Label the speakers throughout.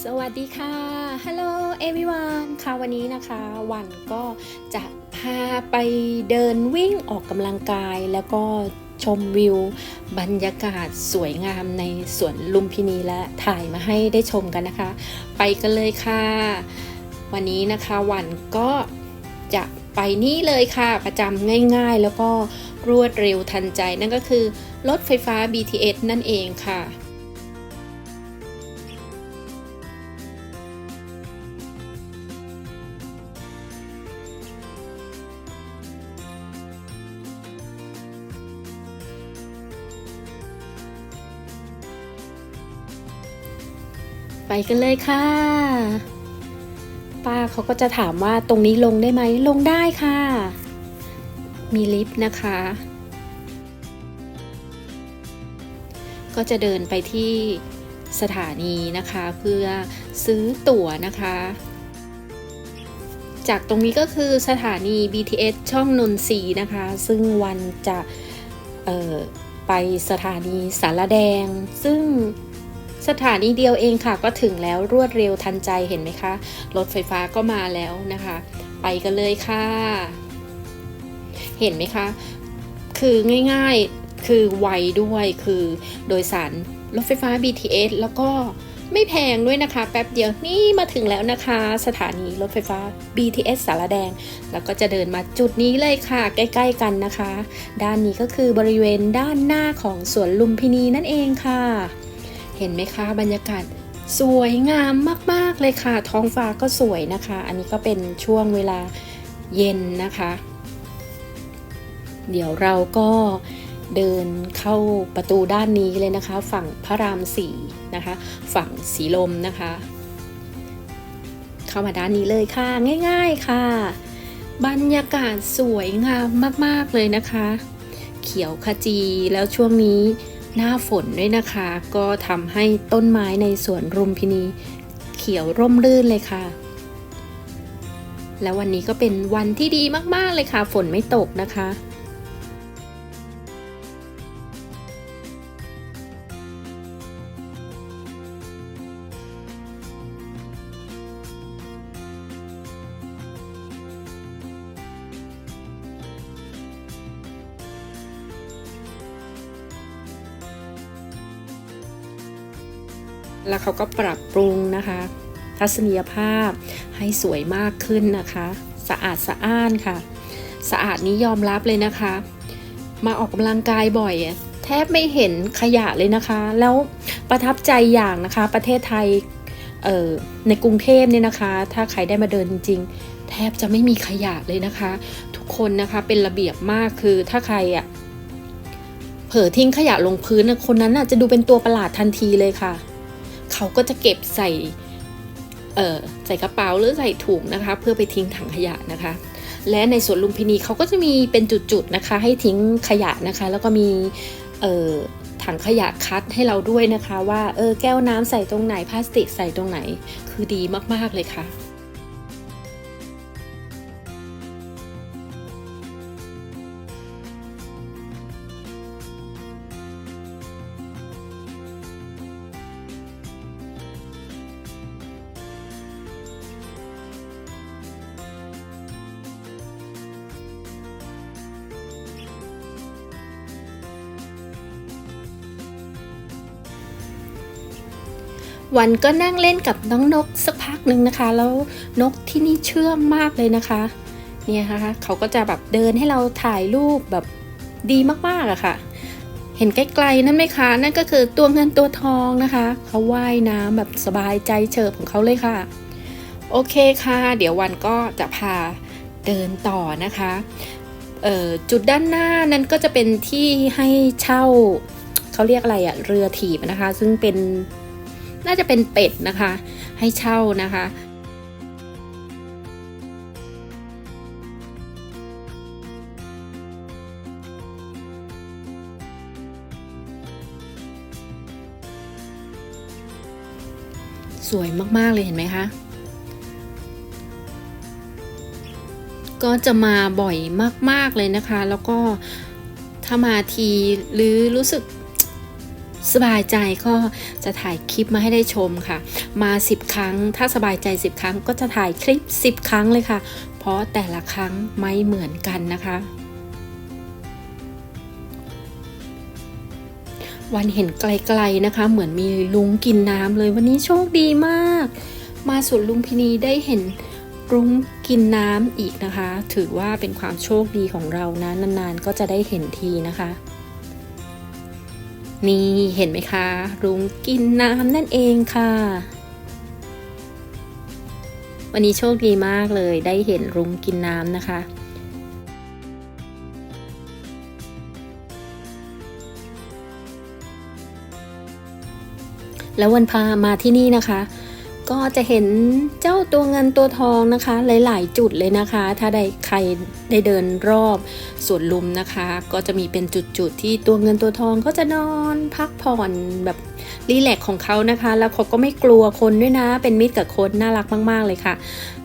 Speaker 1: สวัสดีค่ะ Hello everyone ค่ะวันนี้นะคะ วันก็จะพาไปเดินวิ่งออกกำลังกายแล้วก็ชมวิว บรรยากาศสวยงามในสวนลุมพินีและถ่ายมาให้ได้ชมกันนะคะ ไปกันเลยค่ะ วันนี้นะคะวันก็จะไปนี่เลยค่ะ ประจำง่ายๆ แล้วก็รวดเร็วทันใจนั่นก็คือรถไฟฟ้า BTS นั่นเองค่ะ ไปกันเลยค่ะ ป้าเขาก็จะถามว่าตรงนี้ลงได้ไหมลงได้ค่ะ มีลิฟต์นะคะ ก็จะเดินไปที่สถานีนะคะเพื่อซื้อตั๋วนะคะ จากตรงนี้ก็คือสถานี BTS ช่องนนทรีนะคะ ซึ่งวันจะไปสถานีสารแดง ซึ่ง สถานีเดียวเองค่ะก็ถึงแล้วรวดเร็วทันใจเห็นไหมคะ รถไฟฟ้าก็มาแล้วนะคะ ไปกันเลยค่ะ เห็นไหมคะ คือง่ายๆคือไวด้วยคือโดยสารรถไฟฟ้า BTS แล้วก็ไม่แพงด้วยนะคะ แป๊บเดียวนี่มาถึงแล้วนะคะ สถานีรถไฟฟ้า BTS สารแดง แล้วก็จะเดินมาจุดนี้เลยค่ะ ใกล้ ๆ กันนะคะ ด้านนี้ก็คือบริเวณด้านหน้าของสวนลุมพินีนั่นเองค่ะ ห็นไหมคะบรรยากาศสวยงามมาก ๆ เลยค่ะ ท้องฟ้าก็สวยนะคะ อันนี้ก็เป็นช่วงเวลาเย็นนะคะ เดี๋ยวเราก็เดินเข้าประตูด้านนี้เลยนะคะ ฝั่งพระรามสี่นะคะ ฝั่งสีลมนะคะ เข้ามาด้านนี้เลยค่ะ ง่าย ๆค่ะ บรรยากาศสวยงามมาก ๆ เลยนะคะ เขียวขจีแล้วช่วงนี้ หน้าฝนด้วยนะคะ ก็ทำให้ต้นไม้ในสวนรุมพินีเขียวร่มรื่นเลยค่ะ แล้ววันนี้ก็เป็นวันที่ดีมากๆเลยค่ะ ฝนไม่ตกนะคะ แล้วเขาก็ปรับปรุงนะคะ ทัศนียภาพให้สวยมากขึ้นนะคะ สะอาดสะอ้านค่ะ สะอาดนี้ยอมรับเลยนะคะ มาออกกำลังกายบ่อยแทบไม่เห็นขยะเลยนะคะ แล้วประทับใจอย่างนะคะ ประเทศไทยในกรุงเทพเนี่ยนะคะ ถ้าใครได้มาเดินจริงๆ แทบจะไม่มีขยะเลยนะคะ ทุกคนนะคะเป็นระเบียบมากคือถ้าใครอะเผลอทิ้งขยะลงพื้นนะคนนั้นน่ะจะดูเป็นตัวประหลาดทันทีเลยค่ะ เขาก็จะเก็บใส่เอ่อใส่กระเป๋าหรือใส่ถุงนะคะ เพื่อไปทิ้งถังขยะนะคะ และในสวนลุมพินีเขาก็จะมีเป็นจุดๆนะคะ ให้ทิ้งขยะนะคะ แล้วก็มีเอ่อถังขยะคัดให้เราด้วยนะคะ ว่าเออแก้วน้ำใส่ตรงไหนพลาสติกใส่ตรงไหนคือดีมากๆเลยค่ะ วันก็นั่งเล่นกับน้องนกสักพักหนึ่งนะคะ แล้วนกที่นี่เชื่องมากเลยนะคะเนี่ยนะคะเขาก็จะแบบเดินให้เราถ่ายรูปแบบดีมากๆอะค่ะ เห็นไกลๆนั่นไหมคะ นั่นก็คือตัวเงินตัวทองนะคะ เขาว่ายน้ำแบบสบายใจเฉิบของเขาเลยค่ะ โอเคค่ะ เดี๋ยววันก็จะพาเดินต่อนะคะจุดด้านหน้านั้นก็จะเป็นที่ให้เช่าเขาเรียกอะไรอะเรือถีบนะคะ ซึ่งเป็น น่าจะเป็นเป็ดนะคะ ให้เช่านะคะสวยมาก ๆ เลยเห็นไหมคะ ก็จะมาบ่อยมาก ๆ เลยนะคะ แล้วก็ถ้ามาทีหรือรู้สึก สบายใจก็จะถ่ายคลิปมาให้ได้ชมค่ะ มา 10 ครั้ง ถ้าสบายใจ 10 ครั้งก็จะถ่ายคลิป 10 ครั้งเลยค่ะ เพราะแต่ละครั้งไม่เหมือนกันนะคะ วันเห็นไกลๆนะคะ เหมือนมีลุงกินน้ำเลยวันนี้โชคดีมาก มาสวนลุงพินีได้เห็นรุ้งกินน้ำอีกนะคะ ถือว่าเป็นความโชคดีของเรานะนานๆ ก็จะได้เห็นทีนะคะ นี่เห็นไหมคะ รุ้งกินน้ำนั่นเองค่ะ วันนี้โชคดีมากเลยได้เห็นรุ้งกินน้ำนะคะ แล้ววันพามาที่นี่นะคะ ก็จะเห็นเจ้าตัวเงินตัวทองนะคะ หลาย ๆ จุดเลยนะคะ ถ้าได้ใครได้เดินรอบสวนลุมนะคะ ก็จะมีเป็นจุด ๆ ที่ตัวเงินตัวทองก็จะนอนพักผ่อนแบบรีแลกของเขานะคะ แล้วเขาก็ไม่กลัวคนด้วยนะ เป็นมิตรกับคนน่ารักมาก ๆ เลยค่ะ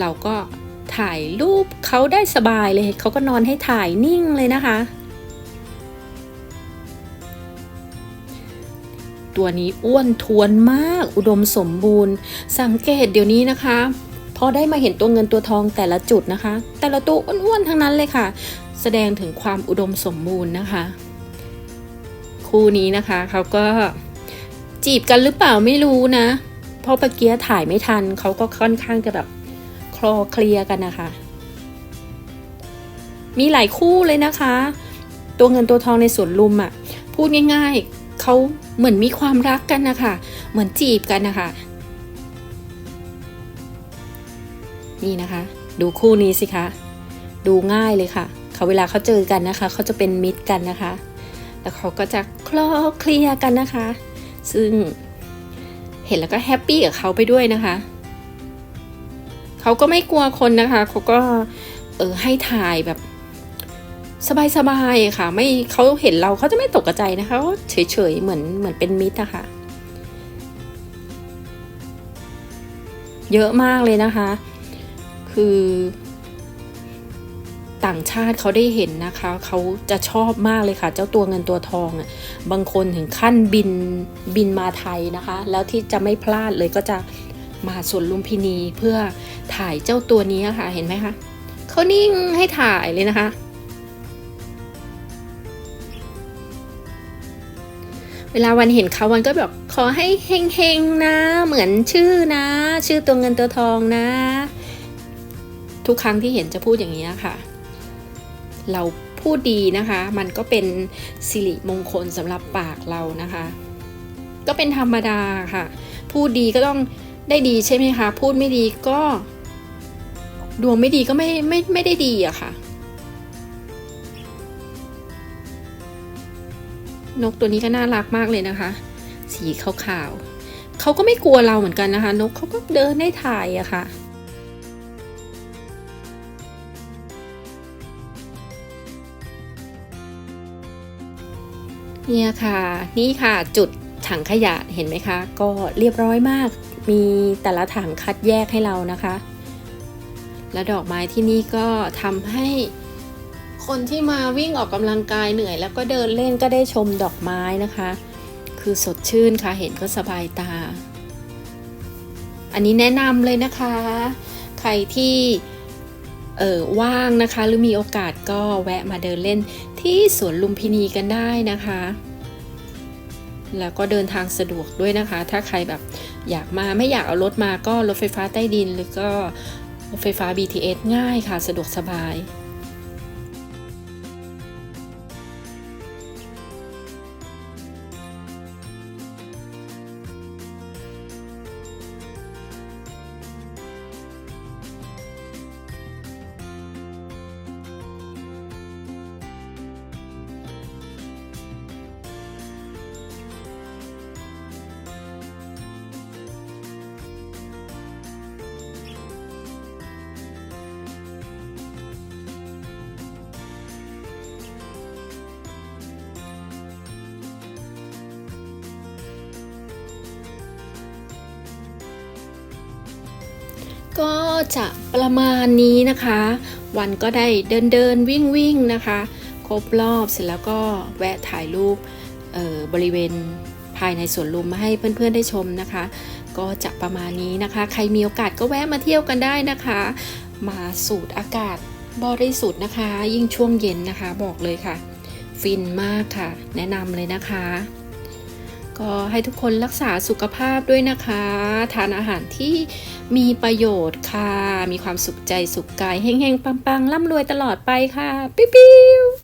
Speaker 1: เราก็ถ่ายรูปเขาได้สบายเลยเขาก็นอนให้ถ่ายนิ่งเลยนะคะ ตัวนี้อ้วนท้วนมาก อุดมสมบูรณ์ สังเกตเดี๋ยวนี้นะคะพอได้มาเห็นตัวเงินตัวทองแต่ละจุดนะคะ แต่ละตัวอ้วนๆทั้งนั้นเลยค่ะ แสดงถึงความอุดมสมบูรณ์นะคะ คู่นี้นะคะเขาก็จีบกันหรือเปล่าไม่รู้นะ เพราะปะเกียถ่ายไม่ทันเขาก็ค่อนข้างจะแบบคลอเคลียกันนะคะ มีหลายคู่เลยนะคะ ตัวเงินตัวทองในสวนลุมอะ่ะ พูดง่าย ๆ เขาเหมือนมีความรักกันนะคะเหมือนจีบกันนะคะนี่นะคะ ดูคู่นี้สิคะดูง่ายเลยค่ะเขาเวลาเขาเจอกันนะคะเขาจะเป็นมิตรกันนะคะ แล้วเขาก็จะคลอเคลียกันนะคะ ซึ่งเห็นแล้วก็แฮปปี้กับเขาไปด้วยนะคะเขาก็ไม่กลัวคนนะคะเขาก็เออให้ถ่ายแบบ สบายๆค่ะ ไม่เขาเห็นเราเขาจะไม่ตกใจนะคะเขาเฉยๆเหมือนเหมือนเป็นมิตรอะค่ะ เยอะมากเลยนะคะ คือต่างชาติเขาได้เห็นนะคะเขาจะชอบมากเลยค่ะ เจ้าตัวเงินตัวทองอะบางคนถึงขั้นบินบินมาไทยนะคะ แล้วที่จะไม่พลาดเลยก็จะมาสวนลุมพินีเพื่อถ่ายเจ้าตัวนี้ค่ะเห็นไหมคะเขานิ่งให้ถ่ายเลยนะคะ ลาวันเห็นเขาวันก็แบบขอให้เฮงๆนะ เหมือนชื่อนะ ชื่อตัวเงินตัวทองนะ ทุกครั้งที่เห็นจะพูดอย่างนี้ค่ะ เราพูดดีนะคะ มันก็เป็นสิริมงคลสำหรับปากเรานะคะ ก็เป็นธรรมดาค่ะ พูดดีก็ต้องได้ดีใช่ไหมคะ พูดไม่ดีก็ ดวงไม่ดีก็ไม่ไม่ไม่ได้ดีอะค่ะ นกตัวนี้ก็น่ารักมากเลยนะคะ สีขาวๆเขาก็ไม่กลัวเราเหมือนกันนะคะ นกเขาก็เดินได้ถ่ายอะค่ะเนี่ยค่ะนี่ค่ะจุดถังขยะเห็นไหมคะ ก็เรียบร้อยมาก มีแต่ละถังคัดแยกให้เรานะคะ และดอกไม้ที่นี่ก็ทำให้ คนที่มาวิ่งออกกำลังกายเหนื่อย แล้วก็เดินเล่นก็ได้ชมดอกไม้นะคะ คือสดชื่นค่ะเห็นก็สบายตา อันนี้แนะนำเลยนะคะ ใครที่เออว่างนะคะ หรือมีโอกาสก็แวะมาเดินเล่นที่สวนลุมพินีกันได้นะคะ แล้วก็เดินทางสะดวกด้วยนะคะ ถ้าใครแบบอยากมาไม่อยากเอารถมาก็รถไฟฟ้าใต้ดินหรือก็รถไฟฟ้า BTS ง่ายค่ะ สะดวกสบาย ก็จะประมาณนี้นะคะ วันก็ได้เดินเดินวิ่งวิ่งนะคะ ครบรอบเสร็จแล้วก็แวะถ่ายรูปเอ่อบริเวณภายในสวนลุมมาให้เพื่อนๆได้ชมนะคะ ก็จะประมาณนี้นะคะ ใครมีโอกาสก็แวะมาเที่ยวกันได้นะคะ มาสูดอากาศบริสุทธิ์นะคะ ยิ่งช่วงเย็นนะคะ บอกเลยค่ะ ฟินมากค่ะ แนะนำเลยนะคะ ก็ให้ทุกคนรักษาสุขภาพด้วยนะคะ ทานอาหารที่มีประโยชน์ค่ะ มีความสุขใจสุขกายเฮงๆปังๆร่ำรวยตลอดไปค่ะ ปิ๊ว